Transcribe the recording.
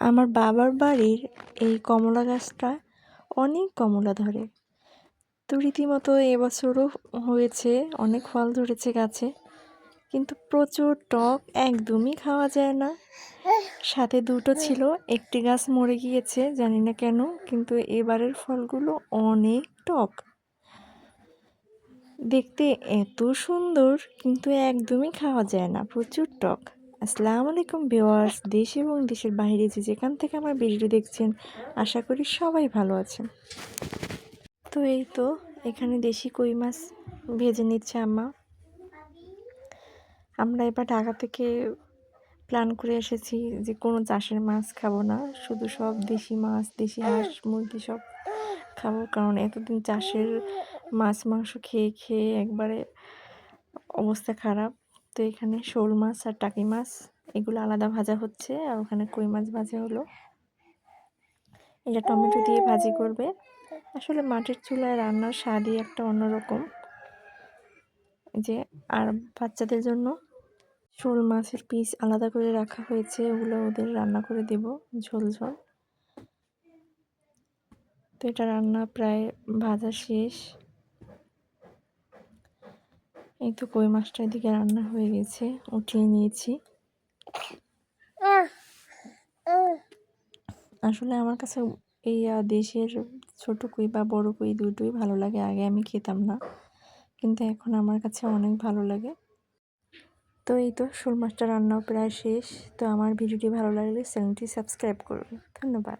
আমার বাবার বাড়ির এই কমলা গাছটা অনেক কমলা ধরে। তো রীতিমতো এবছরও হয়েছে, অনেক ফল ধরেছে গাছে। কিন্তু প্রচুর টক একদমই খাওয়া যায় না। সাথে দুটো ছিল, একটি গাছ মরে গিয়েছে, জানি না কেন, কিন্তু এবারের ফলগুলো অনেক টক। দেখতে এত সুন্দর, কিন্তু একদমই খাওয়া যায় না, প্রচুর টক। আসসালামু আলাইকুম ভিওয়ার্স দেশ এবং দেশের বাইরে যে যেখান থেকে আমার ভিডিও দেখছেন, আশা করি সবাই ভালো আছেন। তো এই তো, এখানে দেশি কই মাছ ভেজে নিচ্ছে আম্মা। আমরা এবার ঢাকা থেকে প্ল্যান করে এসেছি যে কোনো চাষের মাছ খাব না, শুধু সব দেশি মাছ, দেশি হাঁস, মুরগি সব খাব, কারণ এতদিন চাষের মাছ, মাংস খেয়ে খেয়ে একবারে অবস্থা খারাপ। তো এখানে শোল মাছ আর টাকি মাছ, এগুলো আলাদা ভাজা হচ্ছে আর ওখানে কই মাছ ভাজা হলো। এটা টমেটো দিয়ে ভাজি করবে। আসলে মাটির চুলায় রান্নার স্বাদই একটা অন্যরকম। যে, আর বাচ্চাদের জন্য শোল মাছের পিস আলাদা করে রাখা হয়েছে, ওগুলো ওদের রান্না করে দেব ঝোল ঝোল। তো এটা রান্না প্রায় ভাজা শেষ। এই তো কই মাছটা এদিকে রান্না হয়ে গেছে উঠিয়ে নিয়েছি। আসলে আমার কাছে এই দেশের ছোট কই বা বড় কই দুটোই ভালো লাগে আগে আমি খেতাম না। কিন্তু এখন আমার কাছে অনেক ভালো লাগে। তো এই তো শোল মাছটা রান্নাও প্রায় শেষ। তো আমার ভিডিওটি ভালো লাগলে চ্যানেলটি সাবস্ক্রাইব করুন। ধন্যবাদ।